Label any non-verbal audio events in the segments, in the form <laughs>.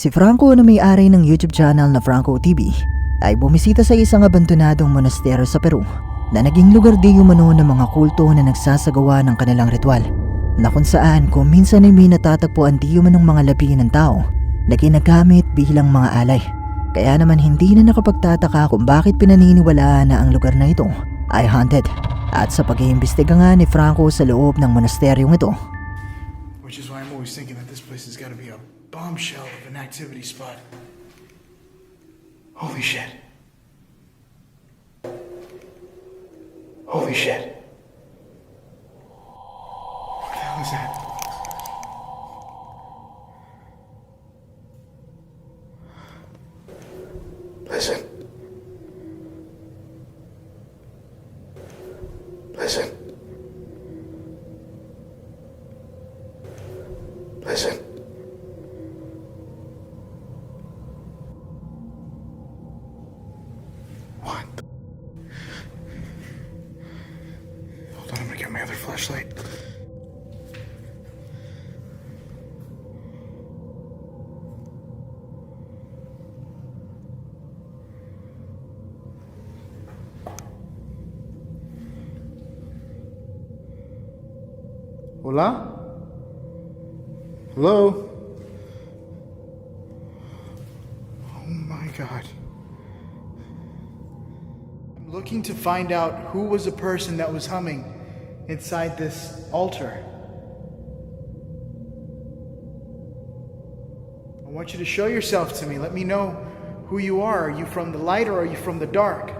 Si Franco na may-ari ng YouTube channel na Franco TV ay bumisita sa isang abandonadong monasteryo sa Peru na naging lugar di umano ng mga kulto na nagsasagawa ng kanilang ritual na kung saan kung minsan ay may natatagpuan di umanong mga labi ng tao na ginagamit bilang mga alay. Kaya naman hindi na nakapagtataka kung bakit pinaniniwalaan na ang lugar na ito ay haunted. At sa pag-iimbestiga nga ni Franco sa loob ng monasteryong ito, Which is why I'm always thinking that this place has got to be a bombshell activity spot. Holy shit. Holy shit. What the hell is that? Listen. Listen. Listen. What? Hold on, I'm gonna get my other flashlight. Hola? Hello? Oh my god. I'm looking to find out who was the person that was humming inside this altar. I want you to show yourself to me. Let me know who you are. Are you from the light or are you from the dark?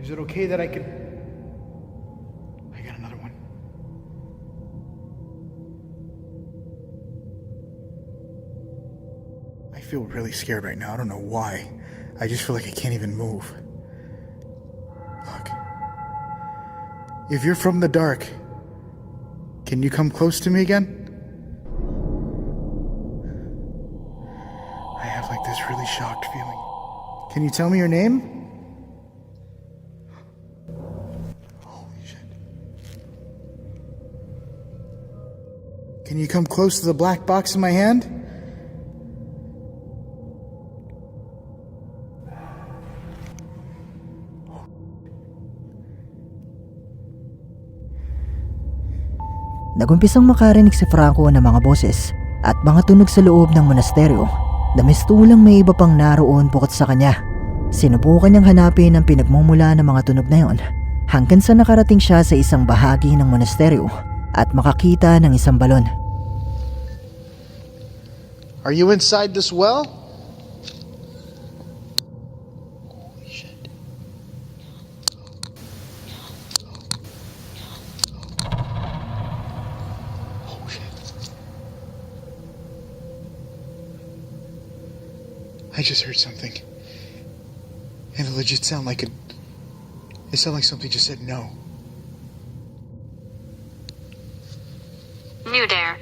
Is it okay that I could. Feel really scared right now. I don't know why. I just feel like I can't even move. Look. If you're from the dark, can you come close to me again? I have like this really shocked feeling. Can you tell me your name? Can you come close to the black box in my hand? Nagumpisang makarinig si Franco ng mga boses at mga tunog sa loob ng monasteryo na mistulang may iba pang naroon bukod sa kanya. Sinubukan niyang hanapin ang pinagmumula ng mga tunog na yon hanggang sa nakarating siya sa isang bahagi ng monasteryo at makakita ng isang balon. Are you inside this well? Just heard something. And it legit sounded like a. It sounded like something just said no. New Dare.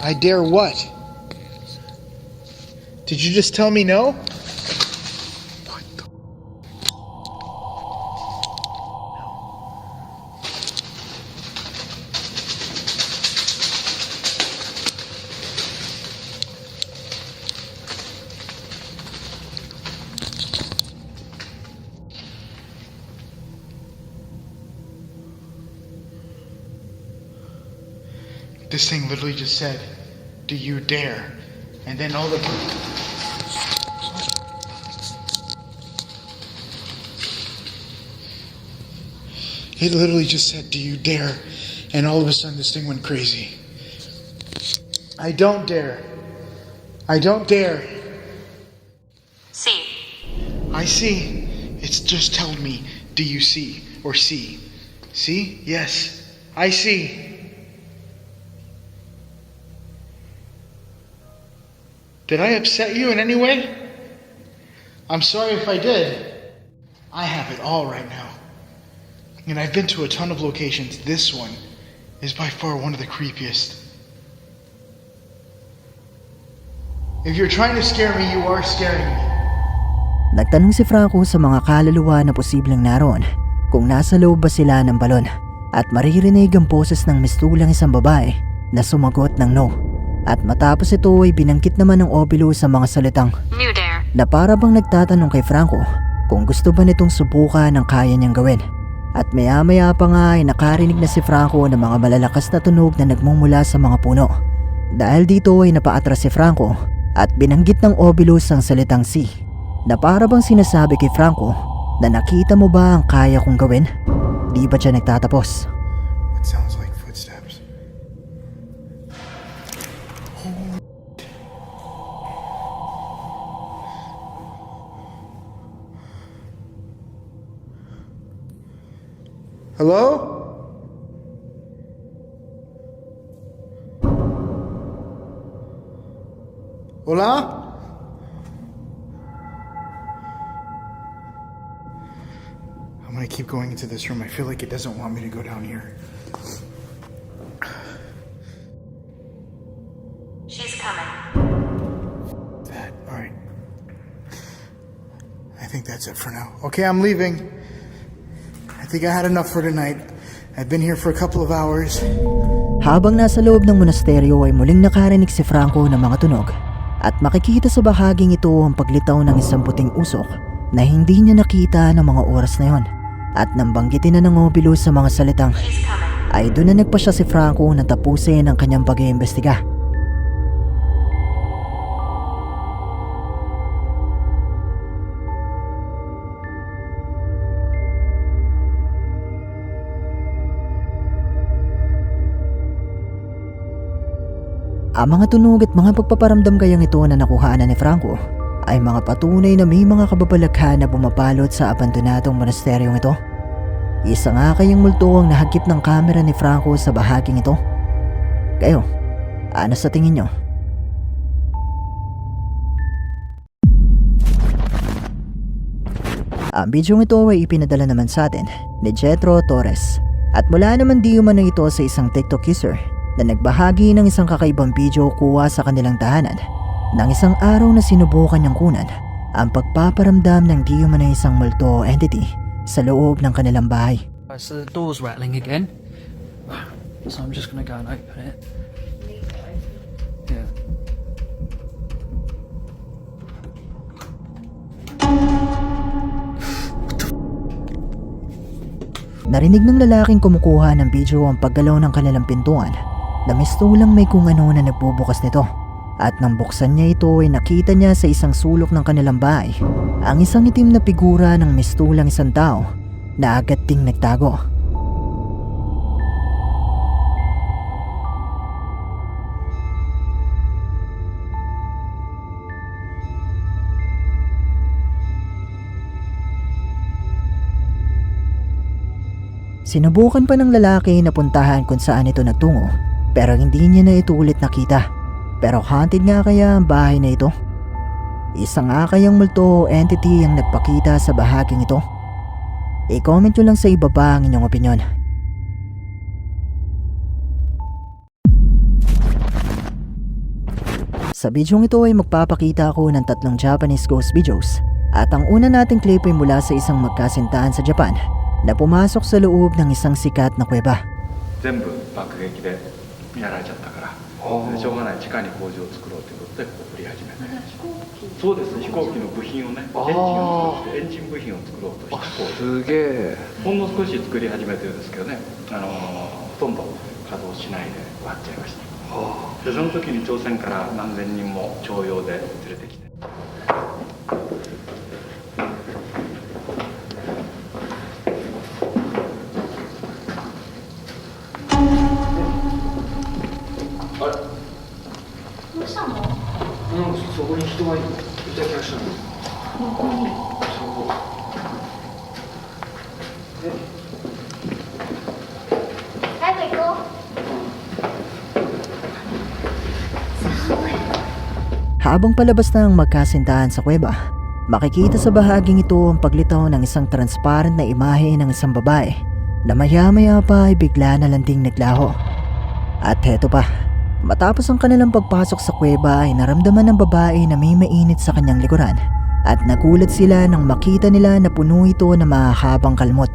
I dare what? Did you just tell me no? This thing literally just said, Do you dare? And then all the. It literally just said, Do you dare? And all of a sudden, this thing went crazy. I don't dare. I don't dare. See. I see. It's just told me, Do you see? Or see? See? Yes. I see. Did I upset you in any way? I'm sorry if I did. I have it all right now. And I've been to a ton of locations. This one is by far one of the creepiest. If you're trying to scare me, you are scaring me. Nagtanong si Franco sa mga kaluluwa na posibleng naroon kung nasa loob ba sila ng balon at maririnig ang boses ng mistulang isang babae na sumagot ng no. At matapos ito ay binangkit naman ng Obilo sa mga salitang New dare. na para bang nagtatanong kay Franco kung gusto ba nitong subukan ang kaya niyang gawin. At maya maya pa nga ay nakarinig na si Franco ng mga malalakas na tunog na nagmumula sa mga puno. Dahil dito ay napaatras si Franco at binanggit ng Obilus ang salitang si na para bang sinasabi kay Franco na nakita mo ba ang kaya kong gawin? Di ba siya nagtatapos? It sounds like Hello? Hola? I'm gonna keep going into this room. I feel like it doesn't want me to go down here. She's coming. That, alright. I think that's it for now. Okay, I'm leaving. I think I had enough for tonight. I've been here for a couple of hours. Habang nasa loob ng monasteryo ay muling nakarinig si Franco ng mga tunog at makikita sa bahaging ito ang paglitaw ng isang puting usok na hindi niya nakita ng mga oras na yon. At nang banggitin na ng Obilo sa mga salitang ay doon na nagpa siya si Franco na tapusin ang kanyang pag-iimbestiga. Ang mga tunog at mga pagpaparamdam kayang ito na nakuhaan ni Franco ay mga patunay na may mga kababalaghan na bumapalot sa abandonadong monasteryong ito. Isa nga kayang multo ang nahagip ng kamera ni Franco sa bahaging ito. Kayo, ano sa tingin nyo? Ang bidyong ito ay ipinadala naman sa atin ni Jetro Torres at mula naman di umano ito sa isang TikTok user na nagbahagi ng isang kakaibang video kuha sa kanilang tahanan ng isang araw na sinubukan niyang kunan ang pagpaparamdam ng di umano isang multo entity sa loob ng kanilang bahay. So the door's rattling again. So I'm just gonna go and open it. Yeah. Narinig ng lalaking kumukuha ng video ang paggalaw ng kanilang pintuan na mistulang may kung ano na nagbubukas nito. At nang buksan niya ito ay nakita niya sa isang sulok ng kanilang bahay ang isang itim na figura ng mistulang isang tao na agad ding nagtago. Sinubukan pa ng lalaki na puntahan kung saan ito nagtungo pero hindi niya na ito ulit nakita. Pero haunted nga kaya ang bahay na ito? Isa nga kayang multo o entity ang nagpakita sa bahaging ito? I-comment nyo lang sa ibaba ang inyong opinion. Sa bidyong ito ay magpapakita ako ng tatlong Japanese ghost videos at ang una nating clip ay mula sa isang magkasintahan sa Japan na pumasok sa loob ng isang sikat na kuweba. 全部爆撃で やられちゃったから。でしょうがない。地下に工場を作ろうということでここ掘り始めた。そうです飛行機の部品をねエンジンを作ってエンジン部品を作ろうと。した工場すげえ。ほんの少し作り始めてるんですけどねあのほとんど稼働しないで終わっちゃいました。でその時に朝鮮から何千人も徴用で連れてきてそこに人がいた気がしたの。早く行こう。 Habang palabas na ang magkasintahan sa kuweba, makikita sa bahaging ito ang paglitaw ng isang transparent na imahe ng isang babae na maya-maya pa ay bigla na landing naglaho. At heto pa, matapos ang kanilang pagpasok sa kuweba ay naramdaman ng babae na may mainit sa kanyang likuran at nagulat sila nang makita nila na puno ito ng mahahabang kalmot.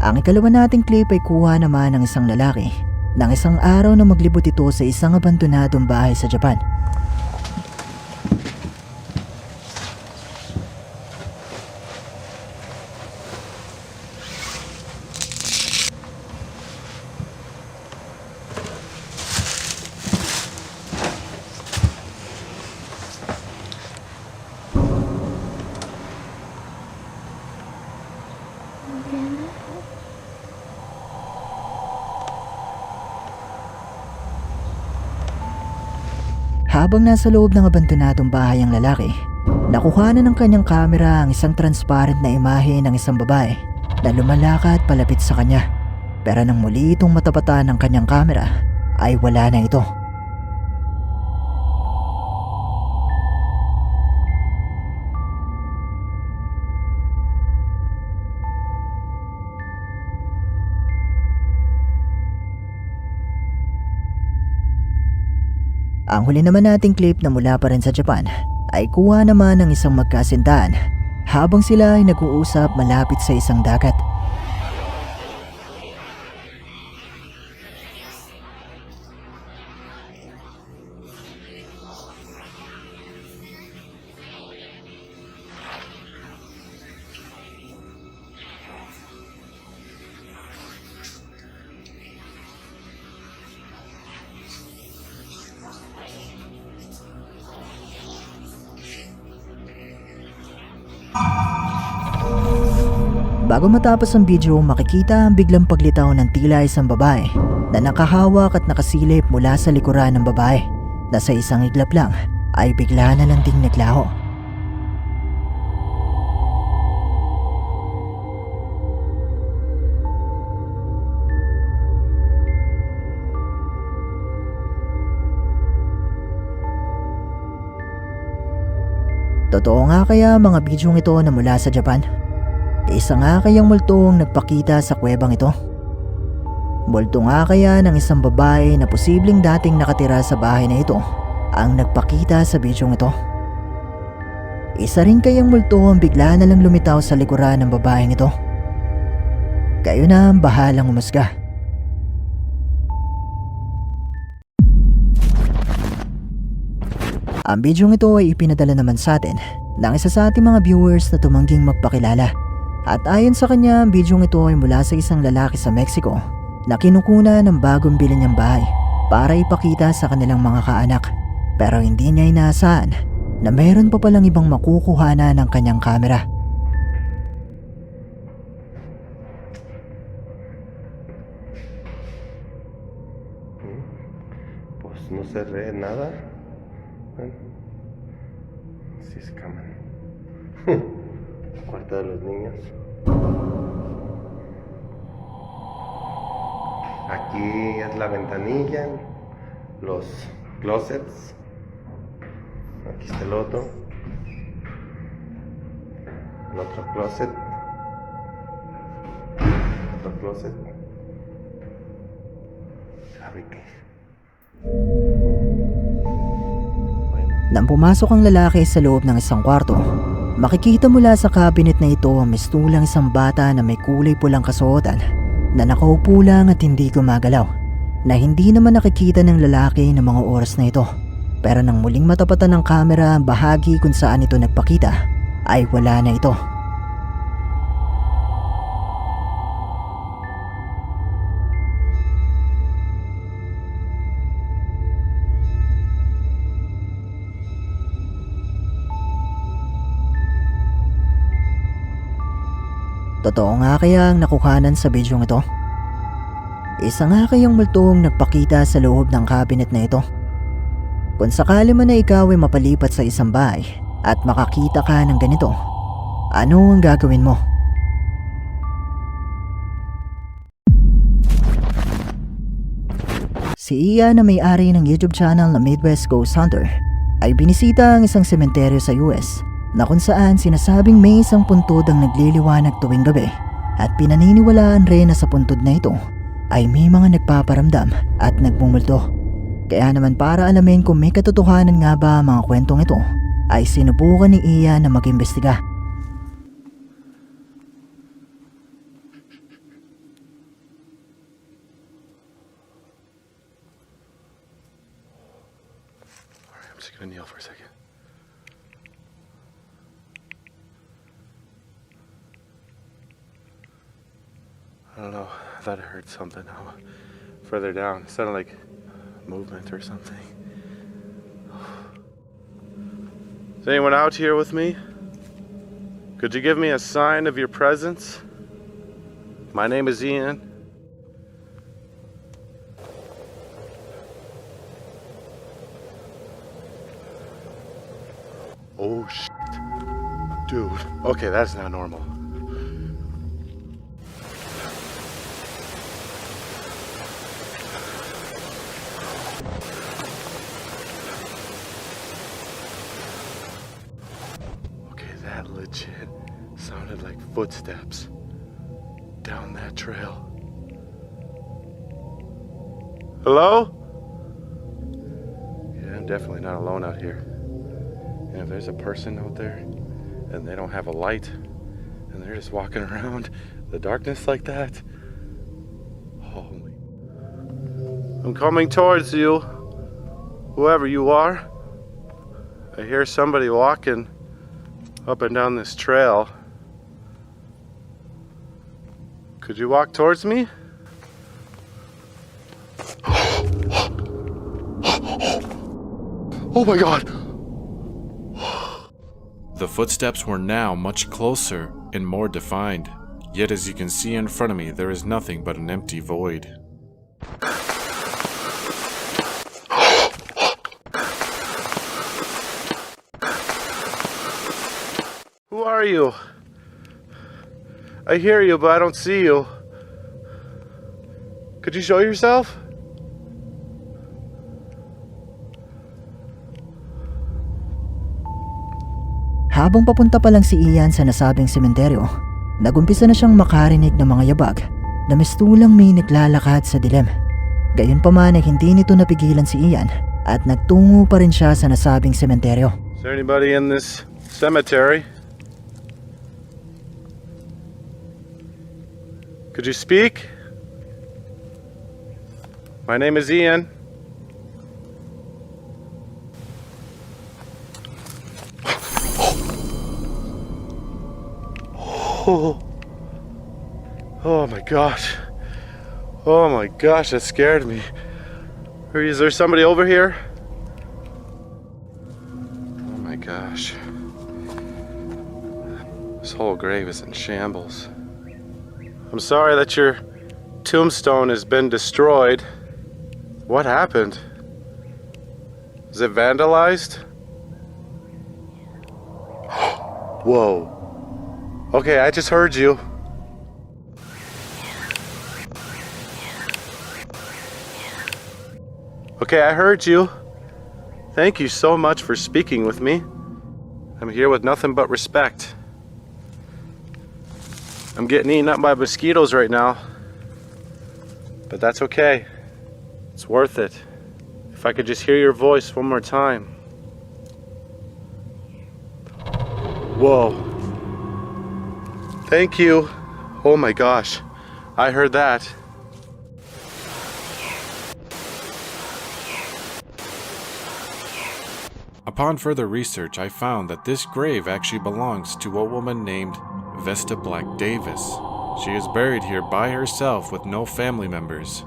Ang ikalawa nating clip ay kuha naman ng isang lalaki nang isang araw na maglibot ito sa isang abandonadong bahay sa Japan. Habang nasa loob ng abandonadong bahay ang lalaki, nakuha na ng kanyang kamera ang isang transparent na imahe ng isang babae na lumalakad palapit sa kanya. Pero nang muli itong matapatan ng kanyang kamera, ay wala na ito. Ang huli naman nating clip na mula pa rin sa Japan ay kuha naman ng isang magkasintahan habang sila ay nag-uusap malapit sa isang dagat. Matapos ang video, makikita ang biglang paglitaw ng tila isang babae na nakahawak at nakasilip mula sa likuran ng babae na sa isang iglap lang ay bigla na lang ding naglaho. Totoo nga kaya mga bidyong ito na mula sa Japan? Isa nga kayang multo ang nagpakita sa kuwebang ito? Multo nga kaya ng isang babae na posibleng dating nakatira sa bahay na ito ang nagpakita sa bidyong ito? Isa rin kayang multo ang bigla na lang lumitaw sa likuran ng babaeng ito? Kayo na ang bahalang umusga. Ang bidyong ito ay ipinadala naman sa atin ng isa sa ating mga viewers na tumangging magpakilala. At ayon sa kanya, ang bidyong ito ay mula sa isang lalaki sa Mexico na kinukuna ng bagong bili niyang bahay para ipakita sa kanilang mga kaanak. Pero hindi niya inaasahan na mayroon pa palang ibang makukuhana ng kanyang kamera. Pues no se ve nada. Sí es. <laughs> De los niños. Aquí es la ventanilla, los closets. Aquí está el otro. El otro closet. Otro closet. Bueno. Nang pumasok ang lalaki sa loob ng isang kwarto, makikita mula sa cabinet na ito ang mistulang isang bata na may kulay pulang kasuotan na nakaupo lang at hindi gumagalaw na hindi naman nakikita ng lalaki ng mga oras na ito. Pero nang muling matapatan ng kamera ang bahagi kung saan ito nagpakita, ay wala na ito. Totoo nga kaya ang nakuhanan sa bidyong ito? Isa nga kayang multong nagpakita sa loob ng cabinet na ito? Kung sakali man na ikaw ay mapalipat sa isang bahay at makakita ka ng ganito, ano ang gagawin mo? Si Iya na may-ari ng YouTube channel na Midwest Ghost Hunter ay binisita ang isang sementeryo sa US na kung saan sinasabing may isang puntod ang nagliliwanag tuwing gabi at pinaniniwalaan rin na sa puntod na ito ay may mga nagpaparamdam at nagmumulto. Kaya naman para alamin kung may katotohanan nga ba ang mga kwentong ito ay sinubukan ni Ian na mag-imbestiga. Don't know. I thought I heard something. Further down, it sounded like movement or something. <sighs> Is anyone out here with me? Could you give me a sign of your presence? My name is Ian. Oh shit. Dude. Okay, that's not normal. Legit sounded like footsteps down that trail. Hello? Yeah, I'm definitely not alone out here. And if there's a person out there and they don't have a light and they're just walking around the darkness like that, holy. I'm coming towards you, whoever you are. I hear somebody walking up and down this trail. Could you walk towards me? Oh my god! The footsteps were now much closer and more defined. Yet, as you can see in front of me, there is nothing but an empty void. Are you? I hear you, but I don't see you. Could you show yourself? Habang papunta pa lang si Ian sa nasabing sementeryo, nagumpisa na siyang makarinig ng mga yabag na mistulang may naglalakad sa dilim. Gayunpaman ay hindi nito napigilan si Ian at nagtungo pa rin siya sa nasabing sementeryo. Is there anybody in this cemetery? Could you speak? My name is Ian. Oh. oh my gosh. Oh my gosh, that scared me. Is there somebody over here? Oh my gosh. This whole grave is in shambles. I'm sorry that your tombstone has been destroyed. What happened? Is it vandalized? <gasps> Whoa. Okay, I just heard you. Okay, I heard you. Thank you so much for speaking with me. I'm here with nothing but respect. I'm getting eaten up by mosquitoes right now. But that's okay. It's worth it. If I could just hear your voice one more time. Whoa. Thank you. Oh my gosh. I heard that. Upon further research, I found that this grave actually belongs to a woman named Vesta Black Davis. She is buried here by herself with no family members.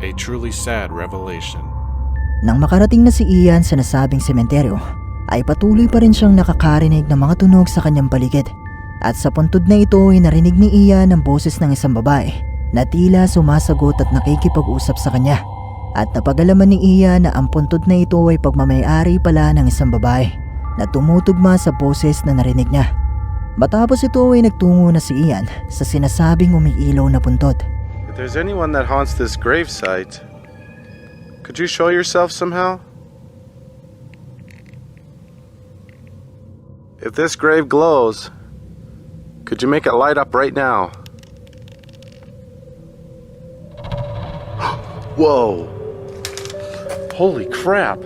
A truly sad revelation. Nang makarating na si Ian sa nasabing sementeryo, ay patuloy pa rin siyang nakakarinig ng mga tunog sa kanyang paligid. At sa puntod na ito ay narinig ni Ian ang boses ng isang babae na tila sumasagot at nakikipag-usap sa kanya. At napagalaman ni Ian na ang puntod na ito ay pagmamayari pala ng isang babae na tumutugma sa boses na narinig niya. Matapos ito ay nagtungo na si Ian sa sinasabing umiilaw na puntod. If there's anyone that haunts this gravesite, could you show yourself somehow? If this grave glows, could you make it light up right now? <gasps> Whoa. Holy crap.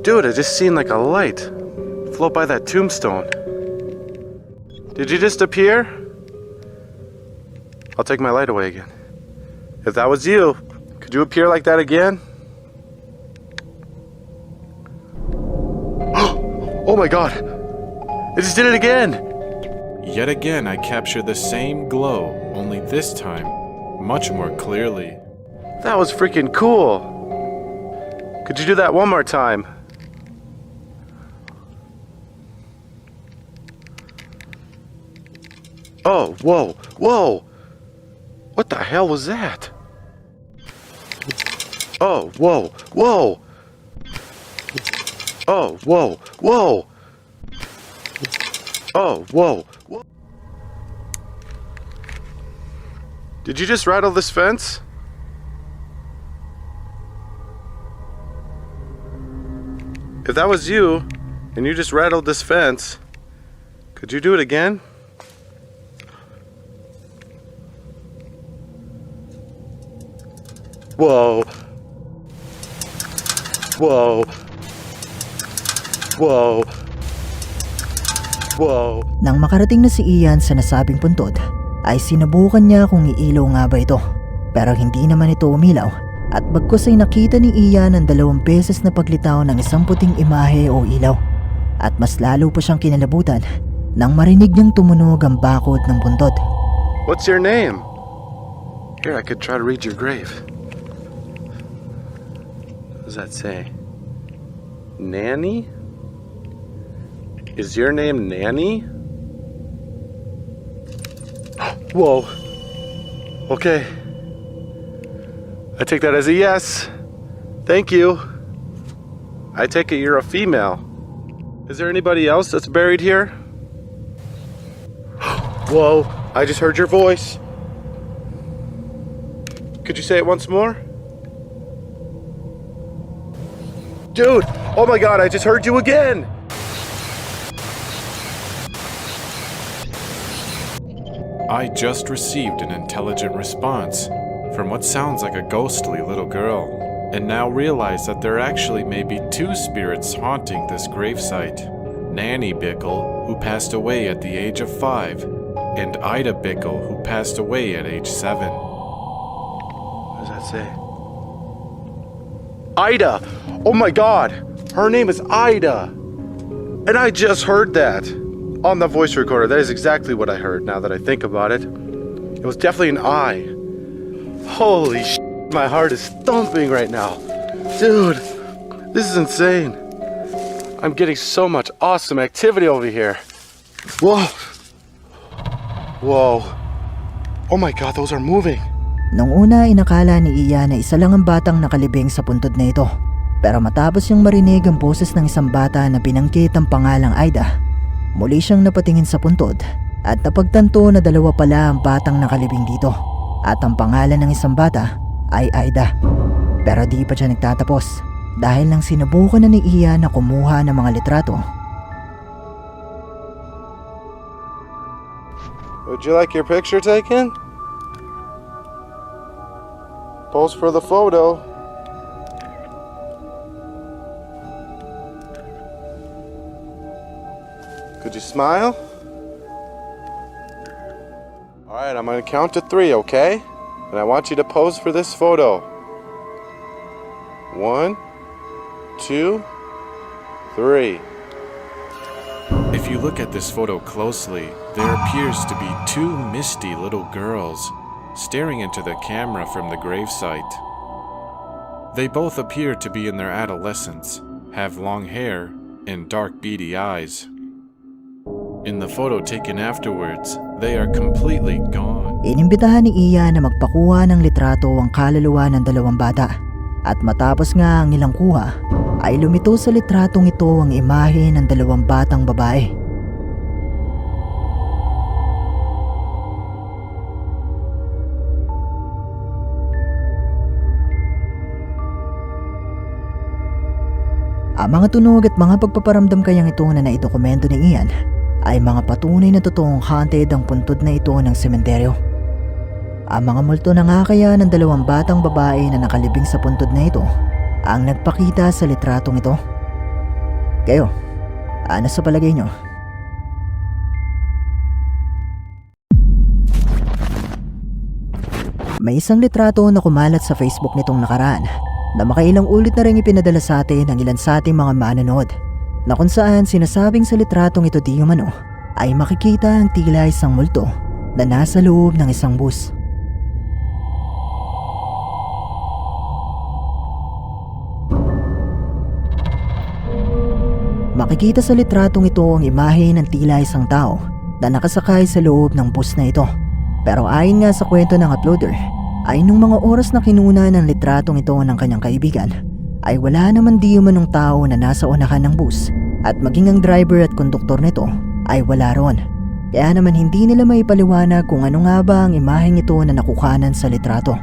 Dude, I just seen like a light float by that tombstone. Did you just appear? I'll take my light away again. If that was you, could you appear like that again? <gasps> oh my god! I just did it again! Yet again, I capture the same glow, only this time, much more clearly. That was freaking cool! Could you do that one more time? Oh, whoa, whoa! What the hell was that? Oh, whoa, whoa! Oh, whoa, whoa! Oh, whoa, whoa! Did you just rattle this fence? If that was you, and you just rattled this fence, could you do it again? Whoa. Whoa. Whoa. Whoa. Nang makarating na si Ian sa nasabing puntod, ay sinubukan niya kung iilaw nga ba ito. Pero hindi naman ito umilaw at bagkus ay nakita ni Ian ang dalawang beses na paglitaw ng isang puting imahe o ilaw. At mas lalo pa siyang kinalabutan nang marinig niyang tumunog ang bakod ng puntod. What's your name? Here, I could try to read your grave. Does that say? Nanny? Is your name Nanny? Whoa. Okay. I take that as a yes. Thank you. I take it you're a female. Is there anybody else that's buried here? <gasps> Whoa, I just heard your voice. Could you say it once more? Dude, oh my god, I just heard you again! I just received an intelligent response from what sounds like a ghostly little girl, and now realize that there actually may be two spirits haunting this gravesite Nanny Bickle, who passed away at the age of five, and Ida Bickle, who passed away at age seven. What does that say? Ida! Oh my god! Her name is Ida! And I just heard that on the voice recorder. That is exactly what I heard now that I think about it. It was definitely an I. Holy sh! My heart is thumping right now. Dude, this is insane. I'm getting so much awesome activity over here. Whoa! Whoa. Oh my god, those are moving. Nung una inakala ni Ian na isa lang ang batang nakalibing sa puntod na ito. Pero matapos niyang marinig ang boses ng isang bata na binangkit ang pangalang Aida, muli siyang napatingin sa puntod at napagtanto na dalawa pala ang batang nakalibing dito at ang pangalan ng isang bata ay Aida. Pero di pa siya nagtatapos dahil nang sinubukan na ni Ian na kumuha ng mga litrato Would you like your picture taken? Pose for the photo. Could you smile? All right, I'm gonna count to three, okay? And I want you to pose for this photo. One, two, three. If you look at this photo closely, there appears to be two misty little girls staring into the camera from the gravesite. They both appear to be in their adolescence, have long hair, and dark beady eyes. In the photo taken afterwards, they are completely gone. Inimbitahan ni Ian na magpakuha ng litrato ang kaluluwa ng dalawang bata. At matapos nga ang nilang kuha, ay lumito sa litratong ito ang imahe ng dalawang batang babae. Ang mga tunog at mga pagpaparamdam kayang ito na naidokumento ni Ian ay mga patunay na totoong haunted ang puntod na ito ng sementeryo. Ang mga multo na nga kaya ng dalawang batang babae na nakalibing sa puntod na ito ang nagpakita sa litratong ito. Kayo, ano sa palagay nyo? May isang litrato na kumalat sa Facebook nitong nakaraan na makailang ulit na rin ipinadala sa atin ng ilan sa ating mga manonood na kung saan sinasabing sa litratong ito di umano ay makikita ang tila isang multo na nasa loob ng isang bus. Makikita sa litratong ito ang imahe ng tila isang tao na nakasakay sa loob ng bus na ito. Pero ayon nga sa kwento ng uploader, ay nung mga oras na kinuna ng litratong ito ng kanyang kaibigan, ay wala naman di umanong tao na nasa unahan ng bus at maging ang driver at konduktor nito ay wala ron. Kaya naman hindi nila maipaliwanag kung ano nga ba ang imaheng ito na nakukanan sa litrato.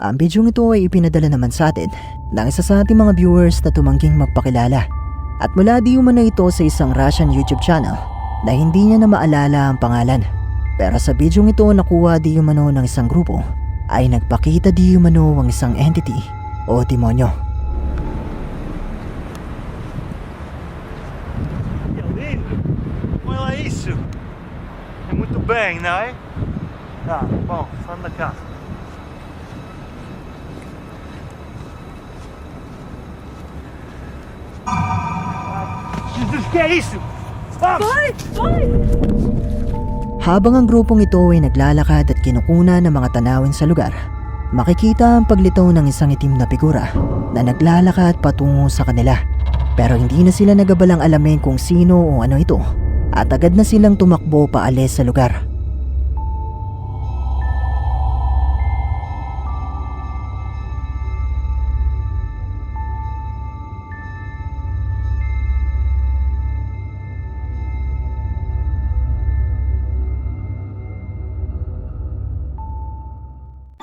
Ang bidyong ito ay ipinadala naman sa atin ng isa sa ating mga viewers na tumangging magpakilala at mula di umano ito sa isang Russian YouTube channel na hindi niya na maalala ang pangalan. Pero sa bidyong ito nakuha di umano ng isang grupo ay nagpakita di umano ang isang entity o demonyo. lindo. Olha isso. É muito bem, não é? Tá, bom, vamos da casa. Jesus, que é isso? Vamos! Habang ang grupong ito ay naglalakad at kinukuna ng mga tanawin sa lugar, makikita ang paglitaw ng isang itim na figura na naglalakad patungo sa kanila. Pero hindi na sila nagabalang alamin kung sino o ano ito at agad na silang tumakbo paalis sa lugar.